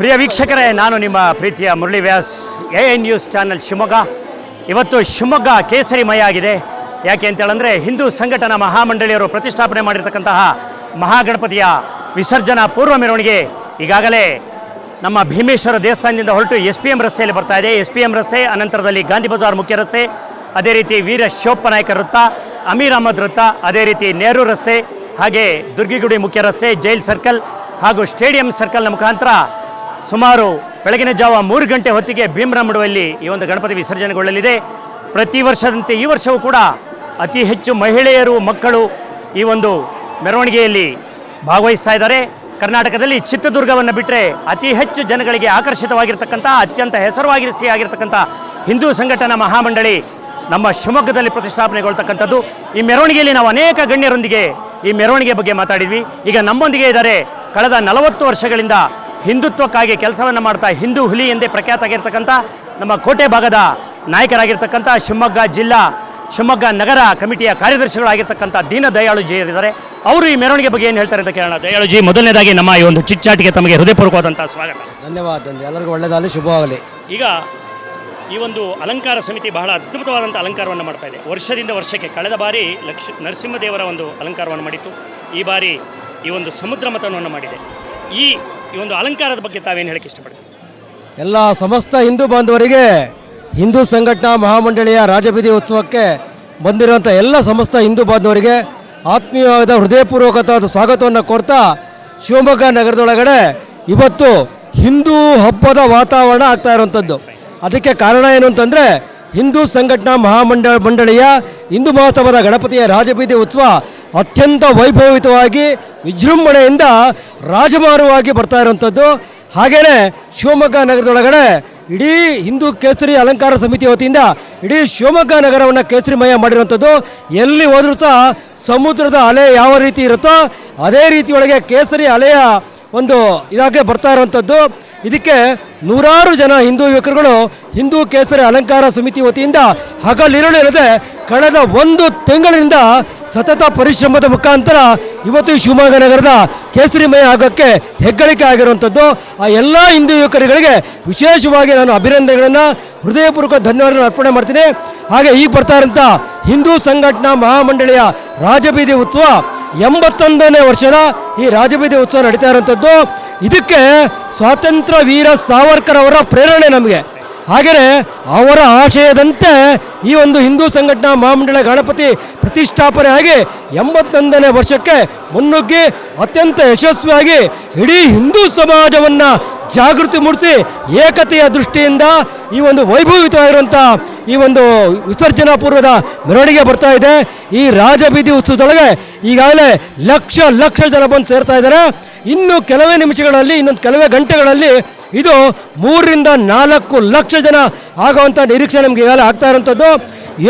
ಪ್ರಿಯ ವೀಕ್ಷಕರೇ, ನಾನು ನಿಮ್ಮ ಪ್ರೀತಿಯ Murali Vyas A news channel Shivamogga. ಇವತ್ತು ಶಿವಮೊಗ್ಗ ಕೇಸರಿಮಯ ಆಗಿದೆ. ಯಾಕೆ ಅಂತೇಳಂದರೆ, ಹಿಂದೂ ಸಂಘಟನಾ ಮಹಾಮಂಡಳಿಯವರು ಪ್ರತಿಷ್ಠಾಪನೆ ಮಾಡಿರ್ತಕ್ಕಂತಹ ಮಹಾಗಣಪತಿಯ ವಿಸರ್ಜನಾ ಪೂರ್ವ ಮೆರವಣಿಗೆ ಈಗಾಗಲೇ ನಮ್ಮ ಭೀಮೇಶ್ವರ ದೇವಸ್ಥಾನದಿಂದ ಹೊರಟು ಎಸ್ ಪಿ ಎಂ ರಸ್ತೆಯಲ್ಲಿ ಬರ್ತಾ ಇದೆ. ಎಸ್ ಪಿ ಎಂ ರಸ್ತೆ, ಅನಂತರದಲ್ಲಿ ಗಾಂಧಿ ಬಜಾರ್ ಮುಖ್ಯ ರಸ್ತೆ, ಅದೇ ರೀತಿ ವೀರ ಶೋಪನಾಯಕ ವೃತ್ತ, ಅಮೀರ್ ಅಹಮದ್ ವೃತ್ತ, ಅದೇ ರೀತಿ ನೆಹರು ರಸ್ತೆ, ಹಾಗೆ ದುರ್ಗಿಗುಡಿ ಮುಖ್ಯ ರಸ್ತೆ, ಜೈಲ್ ಸರ್ಕಲ್ ಹಾಗೂ ಸ್ಟೇಡಿಯಂ ಸರ್ಕಲ್ನ ಮುಖಾಂತರ ಸುಮಾರು ಬೆಳಗಿನ ಜಾವ ಮೂರು ಗಂಟೆ ಹೊತ್ತಿಗೆ ಭೀಮರಾಮಡುವಲ್ಲಿ ಈ ಒಂದು ಗಣಪತಿ ವಿಸರ್ಜನೆಗೊಳ್ಳಲಿದೆ. ಪ್ರತಿ ವರ್ಷದಂತೆ ಈ ವರ್ಷವೂ ಕೂಡ ಅತಿ ಹೆಚ್ಚು ಮಹಿಳೆಯರು, ಮಕ್ಕಳು ಈ ಒಂದು ಮೆರವಣಿಗೆಯಲ್ಲಿ ಭಾಗವಹಿಸ್ತಾ ಇದ್ದಾರೆ. ಕರ್ನಾಟಕದಲ್ಲಿ ಚಿತ್ರದುರ್ಗವನ್ನು ಬಿಟ್ಟರೆ ಅತಿ ಹೆಚ್ಚು ಜನಗಳಿಗೆ ಆಕರ್ಷಿತವಾಗಿರ್ತಕ್ಕಂಥ, ಅತ್ಯಂತ ಹೆಸರುವಾಗಿರಿಸಿ ಆಗಿರ್ತಕ್ಕಂಥ ಹಿಂದೂ ಸಂಘಟನಾ ಮಹಾಮಂಡಳಿ ನಮ್ಮ ಶಿವಮೊಗ್ಗದಲ್ಲಿ ಪ್ರತಿಷ್ಠಾಪನೆಗೊಳ್ತಕ್ಕಂಥದ್ದು. ಈ ಮೆರವಣಿಗೆಯಲ್ಲಿ ನಾವು ಅನೇಕ ಗಣ್ಯರೊಂದಿಗೆ ಈ ಮೆರವಣಿಗೆ ಬಗ್ಗೆ ಮಾತಾಡಿದ್ವಿ. ಈಗ ನಮ್ಮೊಂದಿಗೆ ಇದ್ದಾರೆ. ಕಳೆದ ನಲವತ್ತು ವರ್ಷಗಳಿಂದ ಹಿಂದುತ್ವಕ್ಕಾಗಿ ಕೆಲಸವನ್ನು ಮಾಡ್ತಾ ಹಿಂದೂ ಹುಲಿ ಎಂದೇ ಪ್ರಖ್ಯಾತ ಆಗಿರ್ತಕ್ಕಂಥ ನಮ್ಮ ಕೋಟೆ ಭಾಗದ ನಾಯಕರಾಗಿರ್ತಕ್ಕಂಥ ಶಿವಮೊಗ್ಗ ಜಿಲ್ಲಾ ಶಿವಮೊಗ್ಗ ನಗರ ಕಮಿಟಿಯ ಕಾರ್ಯದರ್ಶಿಗಳಾಗಿರ್ತಕ್ಕಂಥ ದೀನ ದಯಾಳುಜಿ ಇದ್ದಾರೆ. ಅವರು ಈ ಮೆರವಣಿಗೆ ಬಗ್ಗೆ ಏನು ಹೇಳ್ತಾರೆ ಅಂತ ಕೇಳೋಣ. ದಯಾಳುಜಿ ಮೊದಲನೇದಾಗಿ ನಮ್ಮ ಈ ಒಂದು ಚಿಚ್ಚಾಟಿಗೆ ತಮಗೆ ಹೃದಯಪೂರ್ವಕವಾದಂಥ ಸ್ವಾಗತ. ಧನ್ಯವಾದ ಧನ್ಯ ಎಲ್ಲರಿಗೂ ಒಳ್ಳೆಯದಾಗಲಿ ಶುಭವಾಗಲಿ. ಈಗ ಈ ಒಂದು ಅಲಂಕಾರ ಸಮಿತಿ ಬಹಳ ಅದ್ಭುತವಾದಂಥ ಅಲಂಕಾರವನ್ನು ಮಾಡ್ತಾ ಇದೆ. ವರ್ಷದಿಂದ ವರ್ಷಕ್ಕೆ ಕಳೆದ ಬಾರಿ ಲಕ್ಷ ನರಸಿಂಹದೇವರ ಒಂದು ಅಲಂಕಾರವನ್ನು ಮಾಡಿತ್ತು. ಈ ಬಾರಿ ಈ ಒಂದು ಸಮುದ್ರ ಮತನವನ್ನು ಮಾಡಿದೆ. ಈ ಈ ಒಂದು ಅಲಂಕಾರದ ಬಗ್ಗೆ ತಾವೇನು ಹೇಳಕ್ಕೆ ಇಷ್ಟಪಡ್ತೀವಿ ಎಲ್ಲ ಸಮಸ್ತ ಹಿಂದೂ ಬಾಂಧವರಿಗೆ ಹಿಂದೂ ಸಂಘಟನಾ ಮಹಾಮಂಡಳಿಯ ರಾಜಬೀದಿ ಉತ್ಸವಕ್ಕೆ ಬಂದಿರುವಂಥ ಎಲ್ಲ ಸಮಸ್ತ ಹಿಂದೂ ಬಾಂಧವರಿಗೆ ಆತ್ಮೀಯವಾದ ಹೃದಯಪೂರ್ವಕವಾದ ಸ್ವಾಗತವನ್ನು ಕೊಡ್ತಾ ಶಿವಮೊಗ್ಗ ನಗರದೊಳಗಡೆ ಇವತ್ತು ಹಿಂದೂ ಹಬ್ಬದ ವಾತಾವರಣ ಆಗ್ತಾ ಇರುವಂಥದ್ದು ಅದಕ್ಕೆ ಕಾರಣ ಏನು ಅಂತಂದರೆ ಹಿಂದೂ ಸಂಘಟನಾ ಮಹಾಮಂಡ ಮಂಡಳಿಯ ಹಿಂದೂ ಮಹೋತ್ಸವದ ಗಣಪತಿಯ ರಾಜಬೀದಿ ಉತ್ಸವ ಅತ್ಯಂತ ವೈಭವಿತವಾಗಿ ವಿಜೃಂಭಣೆಯಿಂದ ರಾಜಮಾರುವಾಗಿ ಬರ್ತಾ ಇರುವಂಥದ್ದು. ಹಾಗೆಯೇ ಶಿವಮೊಗ್ಗ ನಗರದೊಳಗಡೆ ಇಡೀ ಹಿಂದೂ ಕೇಸರಿ ಅಲಂಕಾರ ಸಮಿತಿ ವತಿಯಿಂದ ಇಡೀ ಶಿವಮೊಗ್ಗ ನಗರವನ್ನು ಕೇಸರಿಮಯ ಮಾಡಿರುವಂಥದ್ದು. ಎಲ್ಲಿ ಹೋದ್ರೂ ಸಹ ಸಮುದ್ರದ ಅಲೆ ಯಾವ ರೀತಿ ಇರುತ್ತೋ ಅದೇ ರೀತಿಯೊಳಗೆ ಕೇಸರಿ ಅಲೆಯ ಒಂದು ಇದಾಗೆ ಬರ್ತಾ ಇರುವಂಥದ್ದು. ಇದಕ್ಕೆ ನೂರಾರು ಜನ ಹಿಂದೂ ಯುವಕರುಗಳು ಹಿಂದೂ ಕೇಸರಿ ಅಲಂಕಾರ ಸಮಿತಿ ವತಿಯಿಂದ ಹಗಲಿರುಳಿರದೆ ಕಳೆದ ಒಂದು ತಿಂಗಳಿಂದ ಸತತ ಪರಿಶ್ರಮದ ಮುಖಾಂತರ ಇವತ್ತು ಶಿವಮೊಗ್ಗ ನಗರದ ಕೇಸರಿಮಯ ಆಗೋಕ್ಕೆ ಹೆಗ್ಗಳಿಕೆ ಆಗಿರುವಂಥದ್ದು. ಆ ಎಲ್ಲ ಹಿಂದೂ ಯುವಕರುಗಳಿಗೆ ವಿಶೇಷವಾಗಿ ನಾನು ಅಭಿನಂದನೆಗಳನ್ನು, ಹೃದಯಪೂರ್ವಕ ಧನ್ಯವಾದಗಳನ್ನು ಅರ್ಪಣೆ ಮಾಡ್ತೀನಿ. ಹಾಗೆ ಈಗ ಬರ್ತಾ ಇರೋಂಥ ಹಿಂದೂ ಸಂಘಟನಾ ಮಹಾಮಂಡಳಿಯ ರಾಜಬೀದಿ ಉತ್ಸವ ಎಂಬತ್ತೊಂದನೇ ವರ್ಷದ ಈ ರಾಜಬೀದಿ ಉತ್ಸವ ನಡೀತಾ ಇರೋಂಥದ್ದು ಇದಕ್ಕೆ ಸ್ವಾತಂತ್ರ್ಯ ವೀರ ಸಾವರ್ಕರ್ ಅವರ ಪ್ರೇರಣೆ ನಮಗೆ. ಹಾಗೆಯೇ ಅವರ ಆಶಯದಂತೆ ಈ ಒಂದು ಹಿಂದೂ ಸಂಘಟನಾ ಮಹಾಮಂಡಳ ಗಣಪತಿ ಪ್ರತಿಷ್ಠಾಪನೆ ಆಗಿ ಎಂಬತ್ತೊಂದನೇ ವರ್ಷಕ್ಕೆ ಮುನ್ನುಗ್ಗಿ ಅತ್ಯಂತ ಯಶಸ್ವಿಯಾಗಿ ಇಡೀ ಹಿಂದೂ ಸಮಾಜವನ್ನು ಜಾಗೃತಿ ಮೂಡಿಸಿ ಏಕತೆಯ ದೃಷ್ಟಿಯಿಂದ ಈ ಒಂದು ವೈಭವಿತವಾಗಿರುವಂಥ ಈ ಒಂದು ವಿಸರ್ಜನಾ ಪೂರ್ವದ ಮೆರವಣಿಗೆ ಬರ್ತಾ ಇದೆ. ಈ ರಾಜಬೀದಿ ಉತ್ಸವದೊಳಗೆ ಈಗಾಗಲೇ ಲಕ್ಷ ಲಕ್ಷ ಜನ ಬಂದು ಸೇರ್ತಾ ಇದ್ದಾರೆ. ಇನ್ನು ಕೆಲವೇ ನಿಮಿಷಗಳಲ್ಲಿ, ಇನ್ನೊಂದು ಕೆಲವೇ ಗಂಟೆಗಳಲ್ಲಿ ಇದು ಮೂರರಿಂದ ನಾಲ್ಕು ಲಕ್ಷ ಜನ ಆಗುವಂಥ ನಿರೀಕ್ಷೆ ನಮಗೆ ಈಗಾಗಲೇ ಆಗ್ತಾ ಇರೋಂಥದ್ದು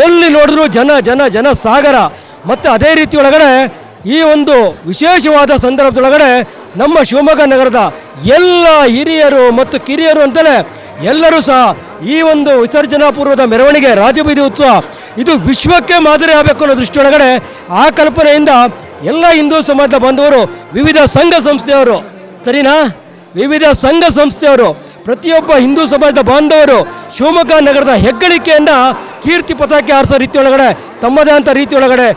ಎಲ್ಲಿ ನೋಡಿದ್ರೂ ಜನ ಜನ ಜನ ಸಾಗರ. ಮತ್ತು ಅದೇ ರೀತಿ ಒಳಗಡೆ ಈ ಒಂದು ವಿಶೇಷವಾದ ಸಂದರ್ಭದೊಳಗಡೆ ನಮ್ಮ ಶಿವಮೊಗ್ಗ ನಗರದ ಎಲ್ಲ ಹಿರಿಯರು ಮತ್ತು ಕಿರಿಯರು ಅಂತಲೇ ಎಲ್ಲರೂ ಸಹ ಈ ಒಂದು ವಿಸರ್ಜನಾ ಪೂರ್ವದ ಮೆರವಣಿಗೆ ರಾಜಬೀದಿ ಉತ್ಸವ ಇದು ವಿಶ್ವಕ್ಕೆ ಮಾದರಿ ಆಗಬೇಕು ಅನ್ನೋ ದೃಷ್ಟಿಯೊಳಗಡೆ ಆ ಕಲ್ಪನೆಯಿಂದ ಎಲ್ಲ ಹಿಂದೂ ಸಮಾಜದ ಬಾಂಧವರು ವಿವಿಧ ಸಂಘ ಸಂಸ್ಥೆಯವರು. ಸರಿನಾ? ವಿವಿಧ ಸಂಘ ಸಂಸ್ಥೆಯವರು, ಪ್ರತಿಯೊಬ್ಬ ಹಿಂದೂ ಸಮಾಜದ ಬಾಂಧವರು ಶಿವಮೊಗ್ಗ ನಗರದ ಹೆಗ್ಗಳಿಕೆಯನ್ನು ಕೀರ್ತಿ ಪತಾಕೆ ಹಾರಿಸೋ ರೀತಿಯೊಳಗಡೆ, ತಮ್ಮದೇ ಅಂತ ರೀತಿಯೊಳಗಡೆ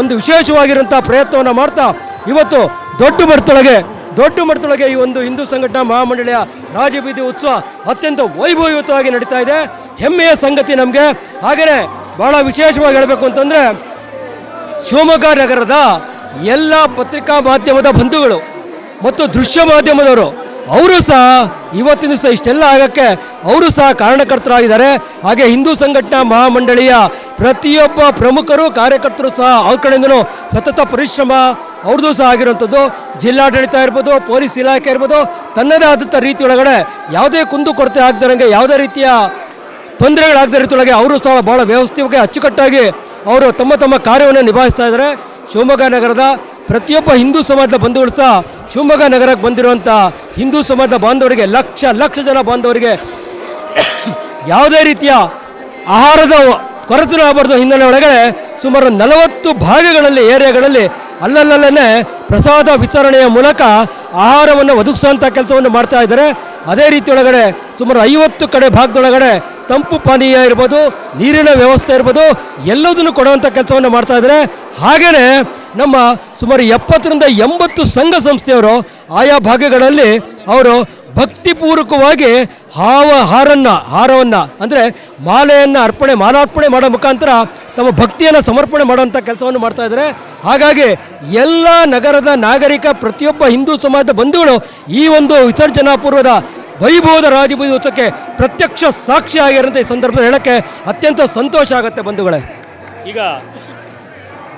ಒಂದು ವಿಶೇಷವಾಗಿರುವಂಥ ಪ್ರಯತ್ನವನ್ನು ಮಾಡ್ತಾ ಇವತ್ತು ದೊಡ್ಡ ಮಟ್ಟದೊಳಗೆ ದೊಡ್ಡ ಮಟ್ಟದೊಳಗೆ ಈ ಒಂದು ಹಿಂದೂ ಸಂಘಟನಾ ಮಹಾಮಂಡಳಿಯ ರಾಜಬೀದಿ ಉತ್ಸವ ಅತ್ಯಂತ ವೈಭವಯುತವಾಗಿ ನಡೀತಾ ಇದೆ. ಹೆಮ್ಮೆಯ ಸಂಗತಿ ನಮಗೆ. ಹಾಗೆಯೇ ಬಹಳ ವಿಶೇಷವಾಗಿ ಹೇಳಬೇಕು ಅಂತಂದರೆ ಶಿವಮೊಗ್ಗ ನಗರದ ಎಲ್ಲ ಪತ್ರಿಕಾ ಮಾಧ್ಯಮದ ಬಂಧುಗಳು ಮತ್ತು ದೃಶ್ಯ ಮಾಧ್ಯಮದವರು ಅವರು ಸಹ ಇವತ್ತಿನ ದಿವಸ ಇಷ್ಟೆಲ್ಲ ಆಗೋಕ್ಕೆ ಅವರು ಸಹ ಕಾರಣಕರ್ತರಾಗಿದ್ದಾರೆ. ಹಾಗೆ ಹಿಂದೂ ಸಂಘಟನಾ ಮಹಾಮಂಡಳಿಯ ಪ್ರತಿಯೊಬ್ಬ ಪ್ರಮುಖರು, ಕಾರ್ಯಕರ್ತರು ಸಹ ಅವ್ರ ಕಡೆಯಿಂದಲೂ ಸತತ ಪರಿಶ್ರಮ ಅವ್ರದ್ದು ಸಹ ಆಗಿರುವಂಥದ್ದು. ಜಿಲ್ಲಾಡಳಿತ ಇರ್ಬೋದು, ಪೊಲೀಸ್ ಇಲಾಖೆ ಇರ್ಬೋದು, ತನ್ನದೇ ಆದಂಥ ರೀತಿಯೊಳಗಡೆ ಯಾವುದೇ ಕುಂದು ಕೊರತೆ ಆಗದಂಗೆ ಯಾವುದೇ ರೀತಿಯ ತೊಂದರೆಗಳಾಗದ ರೀತಿಯೊಳಗೆ ಅವರು ಸಹ ಭಾಳ ವ್ಯವಸ್ಥೆಗೆ ಅಚ್ಚುಕಟ್ಟಾಗಿ ಅವರು ತಮ್ಮ ತಮ್ಮ ಕಾರ್ಯವನ್ನು ನಿಭಾಯಿಸ್ತಾ ಇದ್ದಾರೆ. ಶಿವಮೊಗ್ಗ ನಗರದ ಪ್ರತಿಯೊಬ್ಬ ಹಿಂದೂ ಸಮಾಜದ ಬಂಧುಗಳು ಸಹ ಶಿವಮೊಗ್ಗ ನಗರಕ್ಕೆ ಬಂದಿರುವಂಥ ಹಿಂದೂ ಸಮಾಜದ ಬಾಂಧವರಿಗೆ ಲಕ್ಷ ಲಕ್ಷ ಜನ ಬಾಂಧವರಿಗೆ ಯಾವುದೇ ರೀತಿಯ ಆಹಾರದ ಕೊರತೆ ಆಗಬಾರ್ದು ಹಿನ್ನೆಲೆ ಒಳಗಡೆ ಸುಮಾರು ನಲವತ್ತು ಭಾಗಗಳಲ್ಲಿ, ಏರಿಯಾಗಳಲ್ಲಿ ಅಲ್ಲಲ್ಲೇ ಪ್ರಸಾದ ವಿತರಣೆಯ ಮೂಲಕ ಆಹಾರವನ್ನು ಒದಗಿಸುವಂಥ ಕೆಲಸವನ್ನು ಮಾಡ್ತಾ ಇದ್ದಾರೆ. ಅದೇ ರೀತಿ ಒಳಗಡೆ ಸುಮಾರು ಐವತ್ತು ಕಡೆ ಭಾಗದೊಳಗಡೆ ತಂಪು ಪಾನೀಯ ಇರ್ಬೋದು, ನೀರಿನ ವ್ಯವಸ್ಥೆ ಇರ್ಬೋದು, ಎಲ್ಲದನ್ನು ಕೊಡುವಂಥ ಕೆಲಸವನ್ನು ಮಾಡ್ತಾ ಇದ್ದಾರೆ. ಹಾಗೆಯೇ ನಮ್ಮ ಸುಮಾರು ಎಪ್ಪತ್ತರಿಂದ ಎಂಬತ್ತು ಸಂಘ ಸಂಸ್ಥೆಯವರು ಆಯಾ ಭಾಗಗಳಲ್ಲಿ ಅವರು ಭಕ್ತಿಪೂರ್ವಕವಾಗಿ ಹಾವ ಹಾರನ್ನು, ಹಾರವನ್ನು, ಅಂದರೆ ಮಾಲೆಯನ್ನು ಅರ್ಪಣೆ, ಮಾಲಾರ್ಪಣೆ ಮಾಡೋ ಮುಖಾಂತರ ತಮ್ಮ ಭಕ್ತಿಯನ್ನು ಸಮರ್ಪಣೆ ಮಾಡುವಂಥ ಕೆಲಸವನ್ನು ಮಾಡ್ತಾ ಇದ್ದಾರೆ. ಹಾಗಾಗಿ ಎಲ್ಲ ನಗರದ ನಾಗರಿಕ ಪ್ರತಿಯೊಬ್ಬ ಹಿಂದೂ ಸಮಾಜದ ಬಂಧುಗಳು ಈ ಒಂದು ವಿಸರ್ಜನಾ ಪೂರ್ವದ ವೈಭವದ ರಾಜಬೀದಿ ಉತ್ಸವಕ್ಕೆ ಪ್ರತ್ಯಕ್ಷ ಸಾಕ್ಷಿ ಆಗಿರೋಂಥ ಈ ಸಂದರ್ಭದಲ್ಲಿ ಹೇಳೋಕ್ಕೆ ಅತ್ಯಂತ ಸಂತೋಷ ಆಗುತ್ತೆ ಬಂಧುಗಳೇ. ಈಗ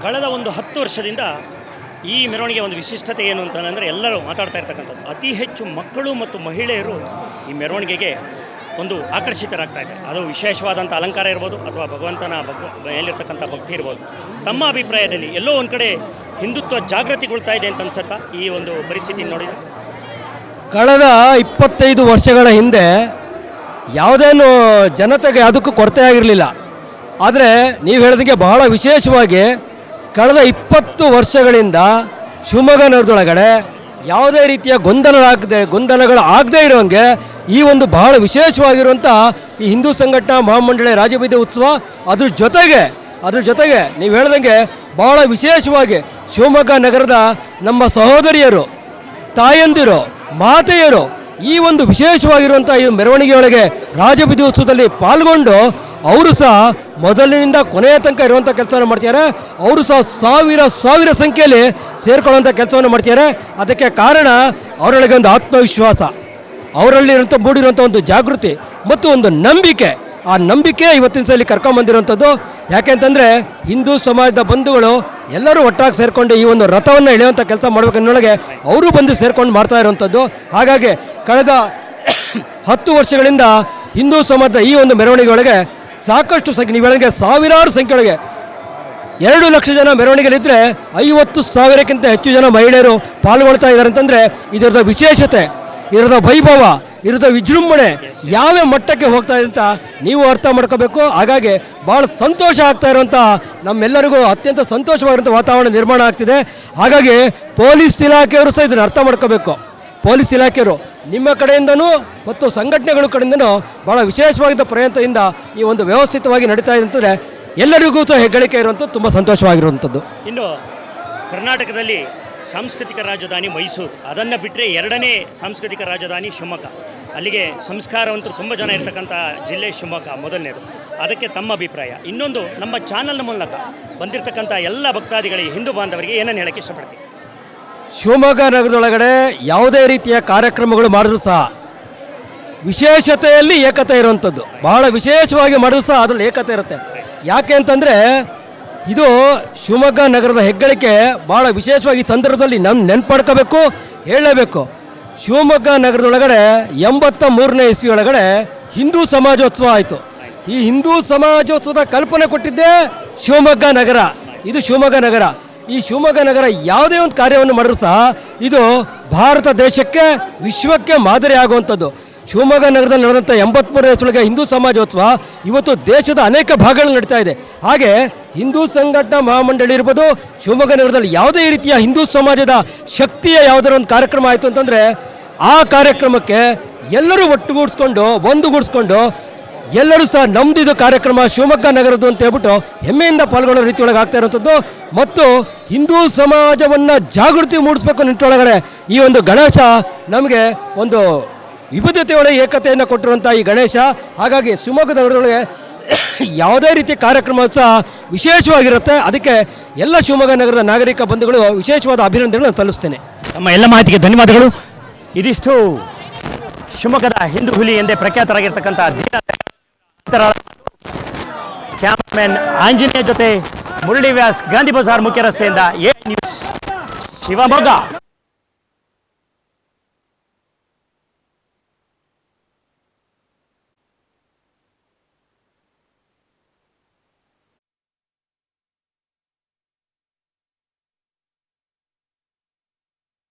ಕಳೆದ ಒಂದು ಹತ್ತು ವರ್ಷದಿಂದ ಈ ಮೆರವಣಿಗೆ ಒಂದು ವಿಶಿಷ್ಟತೆ ಏನು ಅಂತಂದರೆ ಎಲ್ಲರೂ ಮಾತಾಡ್ತಾ ಇರ್ತಕ್ಕಂಥದ್ದು. ಅತಿ ಹೆಚ್ಚು ಮಕ್ಕಳು ಮತ್ತು ಮಹಿಳೆಯರು ಈ ಮೆರವಣಿಗೆಗೆ ಒಂದು ಆಕರ್ಷಿತರಾಗ್ತಾ ಇದೆ ಅದು ವಿಶೇಷವಾದಂಥ ಅಲಂಕಾರ ಇರ್ಬೋದು ಅಥವಾ ಭಗವಂತನ ಭಗ್ ಮೇಲಿರ್ತಕ್ಕಂಥ ಭಕ್ತಿ ಇರ್ಬೋದು. ತಮ್ಮ ಅಭಿಪ್ರಾಯದಲ್ಲಿ ಎಲ್ಲೋ ಒಂದು ಕಡೆ ಹಿಂದುತ್ವ ಜಾಗೃತಿಗೊಳ್ತಾ ಇದೆ ಅಂತ ಅನ್ಸುತ್ತಾ ಈ ಒಂದು ಪರಿಸ್ಥಿತಿ ನೋಡಿದ ಕಳೆದ ಇಪ್ಪತ್ತೈದು ವರ್ಷಗಳ ಹಿಂದೆ ಯಾವುದೇನು ಜನತೆಗೆ ಅದಕ್ಕೂ ಕೊರತೆ ಆಗಿರಲಿಲ್ಲ. ಆದರೆ ನೀವು ಹೇಳಿದಂಗೆ ಬಹಳ ವಿಶೇಷವಾಗಿ ಕಳೆದ ಇಪ್ಪತ್ತು ವರ್ಷಗಳಿಂದ ಶಿವಮೊಗ್ಗ ನಗರದೊಳಗಡೆ ಯಾವುದೇ ರೀತಿಯ ಗೊಂದಲ ಆಗದೆ ಗೊಂದಲಗಳು ಆಗದೇ ಇರೋಂಗೆ ಈ ಒಂದು ಬಹಳ ವಿಶೇಷವಾಗಿರುವಂಥ ಈ ಹಿಂದೂ ಸಂಘಟನಾ ಮಹಾಮಂಡಳಿ ರಾಜಬೀದಿ ಉತ್ಸವ ಅದ್ರ ಜೊತೆಗೆ ಅದ್ರ ಜೊತೆಗೆ ನೀವು ಹೇಳ್ದಂಗೆ ಬಹಳ ವಿಶೇಷವಾಗಿ ಶಿವಮೊಗ್ಗ ನಗರದ ನಮ್ಮ ಸಹೋದರಿಯರು, ತಾಯಂದಿರು, ಮಾತೆಯರು ಈ ಒಂದು ವಿಶೇಷವಾಗಿರುವಂಥ ಈ ಮೆರವಣಿಗೆಯೊಳಗೆ ರಾಜಬೀದಿ ಉತ್ಸವದಲ್ಲಿ ಪಾಲ್ಗೊಂಡು ಅವರು ಸಹ ಮೊದಲಿನಿಂದ ಕೊನೆಯ ತನಕ ಇರುವಂಥ ಕೆಲಸವನ್ನು ಮಾಡ್ತಿದ್ದಾರೆ. ಅವರು ಸಹ ಸಾವಿರ ಸಾವಿರ ಸಂಖ್ಯೆಯಲ್ಲಿ ಸೇರ್ಕೊಳ್ಳುವಂಥ ಕೆಲಸವನ್ನು ಮಾಡ್ತಿದ್ದಾರೆ. ಅದಕ್ಕೆ ಕಾರಣ ಅವರೊಳಗೆ ಒಂದು ಆತ್ಮವಿಶ್ವಾಸ ಅವರಲ್ಲಿರುವಂಥ ಮೂಡಿರುವಂಥ ಒಂದು ಜಾಗೃತಿ ಮತ್ತು ಒಂದು ನಂಬಿಕೆ. ಆ ನಂಬಿಕೆ ಇವತ್ತಿನ ಸಲ ಕರ್ಕೊಂಬಂದಿರುವಂಥದ್ದು ಯಾಕೆಂತಂದರೆ ಹಿಂದೂ ಸಮಾಜದ ಬಂಧುಗಳು ಎಲ್ಲರೂ ಒಟ್ಟಾಗಿ ಸೇರಿಕೊಂಡು ಈ ಒಂದು ರಥವನ್ನು ಎಳೆಯುವಂಥ ಕೆಲಸ ಮಾಡಬೇಕನ್ನೊಳಗೆ ಅವರು ಬಂದು ಸೇರ್ಕೊಂಡು ಮಾಡ್ತಾ ಇರುವಂಥದ್ದು ಹಾಗಾಗಿ ಕಳೆದ ಹತ್ತು ವರ್ಷಗಳಿಂದ ಹಿಂದೂ ಸಮಾಜದ ಈ ಒಂದು ಮೆರವಣಿಗೆ ಒಳಗೆ ಸಾಕಷ್ಟು ಸಂಖ್ಯೆ, ನೀವು ಹೇಳಿದಂಗೆ ಸಾವಿರಾರು ಸಂಖ್ಯೆಯೊಳಗೆ ಎರಡು ಲಕ್ಷ ಜನ ಮೆರವಣಿಗೆಯಲ್ಲಿದ್ದರೆ ಐವತ್ತು ಸಾವಿರಕ್ಕಿಂತ ಹೆಚ್ಚು ಜನ ಮಹಿಳೆಯರು ಪಾಲ್ಗೊಳ್ತಾ ಇದ್ದಾರೆ ಅಂತಂದರೆ ಇದರದ ವಿಶೇಷತೆ ಇದರದ ವೈಭವ ಇದರದ ವಿಜೃಂಭಣೆ ಯಾವ ಮಟ್ಟಕ್ಕೆ ಹೋಗ್ತಾ ಇದೆ ಅಂತ ನೀವು ಅರ್ಥ ಮಾಡ್ಕೋಬೇಕು. ಹಾಗಾಗಿ ಭಾಳ ಸಂತೋಷ ಆಗ್ತಾ ಇರುವಂಥ ನಮ್ಮೆಲ್ಲರಿಗೂ ಅತ್ಯಂತ ಸಂತೋಷವಾಗಿರುವಂಥ ವಾತಾವರಣ ನಿರ್ಮಾಣ ಆಗ್ತಿದೆ. ಹಾಗಾಗಿ ಪೊಲೀಸ್ ಇಲಾಖೆಯವರು ಸಹ ಇದನ್ನು ಅರ್ಥ ಮಾಡ್ಕೋಬೇಕು. ಪೊಲೀಸ್ ಇಲಾಖೆಯವರು ನಿಮ್ಮ ಕಡೆಯಿಂದನೂ ಮತ್ತು ಸಂಘಟನೆಗಳ ಕಡೆಯಿಂದನೂ ಭಾಳ ವಿಶೇಷವಾಗಿದ್ದ ಪ್ರಯತ್ನದಿಂದ ಈ ಒಂದು ವ್ಯವಸ್ಥಿತವಾಗಿ ನಡೀತಾ ಇದೆ ಅಂತಂದರೆ ಎಲ್ಲರಿಗೂ ಸಹ ಹೆಗ್ಗಳಿಕೆ ಇರುವಂಥದ್ದು, ತುಂಬ ಸಂತೋಷವಾಗಿರುವಂಥದ್ದು. ಇನ್ನು ಕರ್ನಾಟಕದಲ್ಲಿ ಸಾಂಸ್ಕೃತಿಕ ರಾಜಧಾನಿ ಮೈಸೂರು. ಅದನ್ನು ಬಿಟ್ಟರೆ ಎರಡನೇ ಸಾಂಸ್ಕೃತಿಕ ರಾಜಧಾನಿ ಶಿವಮೊಗ್ಗ. ಅಲ್ಲಿಗೆ ಸಂಸ್ಕಾರವಂತರು ತುಂಬ ಜನ ಇರ್ತಕ್ಕಂಥ ಜಿಲ್ಲೆ ಶಿವಮೊಗ್ಗ ಮೊದಲನೇದು. ಅದಕ್ಕೆ ತಮ್ಮ ಅಭಿಪ್ರಾಯ. ಇನ್ನೊಂದು, ನಮ್ಮ ಚಾನಲ್ನ ಮೂಲಕ ಬಂದಿರತಕ್ಕಂಥ ಎಲ್ಲ ಭಕ್ತಾದಿಗಳಿಗೆ, ಹಿಂದೂ ಬಾಂಧವರಿಗೆ ಏನನ್ನು ಹೇಳೋಕ್ಕೆ ಇಷ್ಟಪಡ್ತೀನಿ ಶಿವಮೊಗ್ಗ ನಗರದೊಳಗಡೆ ಯಾವುದೇ ರೀತಿಯ ಕಾರ್ಯಕ್ರಮಗಳು ಮಾಡಿದ್ರು ಸಹ ವಿಶೇಷತೆಯಲ್ಲಿ ಏಕತೆ ಇರುವಂಥದ್ದು. ಬಹಳ ವಿಶೇಷವಾಗಿ ಮಾಡಿದ್ರು ಸಹ ಅದರಲ್ಲಿ ಏಕತೆ ಇರುತ್ತೆ. ಯಾಕೆ ಅಂತಂದರೆ ಇದು ಶಿವಮೊಗ್ಗ ನಗರದ ಹೆಗ್ಗಳಿಕೆ ಭಾಳ ವಿಶೇಷವಾಗಿ ಈ ಸಂದರ್ಭದಲ್ಲಿ ನಮ್ಮ ನೆನ್ಪಡ್ಕೋಬೇಕು, ಹೇಳಲೇಬೇಕು. ಶಿವಮೊಗ್ಗ ನಗರದೊಳಗಡೆ ಎಂಬತ್ತ ಮೂರನೇ ಇಸ್ವಿ ಒಳಗಡೆ ಹಿಂದೂ ಸಮಾಜೋತ್ಸವ ಆಯಿತು. ಈ ಹಿಂದೂ ಸಮಾಜೋತ್ಸವದ ಕಲ್ಪನೆ ಕೊಟ್ಟಿದ್ದೇ ಶಿವಮೊಗ್ಗ ನಗರ. ಇದು ಶಿವಮೊಗ್ಗ ನಗರ. ಈ ಶಿವಮೊಗ್ಗ ನಗರ ಯಾವುದೇ ಒಂದು ಕಾರ್ಯವನ್ನು ಮಾಡಿದ್ರು ಸಹ ಇದು ಭಾರತ ದೇಶಕ್ಕೆ, ವಿಶ್ವಕ್ಕೆ ಮಾದರಿ ಆಗುವಂಥದ್ದು. ಶಿವಮೊಗ್ಗ ನಗರದಲ್ಲಿ ನಡೆದಂಥ ಎಂಬತ್ಮೂರನೇ ಸುಳಿಗೆ ಹಿಂದೂ ಸಮಾಜೋತ್ಸವ ಇವತ್ತು ದೇಶದ ಅನೇಕ ಭಾಗಗಳಲ್ಲಿ ನಡೀತಾ ಇದೆ. ಹಾಗೆ ಹಿಂದೂ ಸಂಘಟನಾ ಮಹಾಮಂಡಳಿ ಇರ್ಬೋದು, ಶಿವಮೊಗ್ಗ ನಗರದಲ್ಲಿ ಯಾವುದೇ ರೀತಿಯ ಹಿಂದೂ ಸಮಾಜದ ಶಕ್ತಿಯ ಯಾವುದರ ಒಂದು ಕಾರ್ಯಕ್ರಮ ಆಯಿತು ಅಂತಂದರೆ ಆ ಕಾರ್ಯಕ್ರಮಕ್ಕೆ ಎಲ್ಲರೂ ಒಟ್ಟುಗೂಡಿಸ್ಕೊಂಡು, ಒಂದುಗೂಡಿಸ್ಕೊಂಡು ಎಲ್ಲರೂ ಸಹ ನಮ್ದಿದು ಕಾರ್ಯಕ್ರಮ ಶಿವಮೊಗ್ಗ ನಗರದ್ದು ಅಂತ ಹೇಳ್ಬಿಟ್ಟು ಹೆಮ್ಮೆಯಿಂದ ಪಾಲ್ಗೊಳ್ಳೋ ರೀತಿಯೊಳಗೆ ಆಗ್ತಾ ಇರುವಂಥದ್ದು. ಮತ್ತು ಹಿಂದೂ ಸಮಾಜವನ್ನು ಜಾಗೃತಿ ಮೂಡಿಸ್ಬೇಕು ನಿಟ್ಟೊಳಗಡೆ ಈ ಒಂದು ಗಣೇಶ ನಮಗೆ ಒಂದು ವಿವಿಧತೆಯೊಳಗೆ ಏಕತೆಯನ್ನು ಕೊಟ್ಟಿರುವಂಥ ಈ ಗಣೇಶ. ಹಾಗಾಗಿ ಶಿವಮೊಗ್ಗ ನಗರದೊಳಗೆ ಯಾವುದೇ ರೀತಿ ಕಾರ್ಯಕ್ರಮ ಸಹ ವಿಶೇಷವಾಗಿರುತ್ತೆ. ಅದಕ್ಕೆ ಎಲ್ಲ ಶಿವಮೊಗ್ಗ ನಗರದ ನಾಗರಿಕ ಬಂಧುಗಳು ವಿಶೇಷವಾದ ಅಭಿನಂದನೆಗಳನ್ನು ಸಲ್ಲಿಸ್ತೇನೆ. ನಮ್ಮ ಎಲ್ಲ ಮಾಹಿತಿಗೆ ಧನ್ಯವಾದಗಳು. ಇದಿಷ್ಟು ಶಿವಮೊಗ್ಗದ ಹಿಂದೂ ಹುಲಿ ಎಂದೇ ಪ್ರಖ್ಯಾತರಾಗಿರ್ತಕ್ಕಂಥ ಕ್ಯಾಮ್ರಾಮನ್ ಆಂಜನೇಯ ಜೊತೆ ಮುರಳಿ ವ್ಯಾಸ್ ಗಾಂಧಿ ಬಜಾರ್ ಮುಖ್ಯ ರಸ್ತೆಯಿಂದ ಎ ನ್ಯೂಸ್. ಶಿವಮೊಗ್ಗ.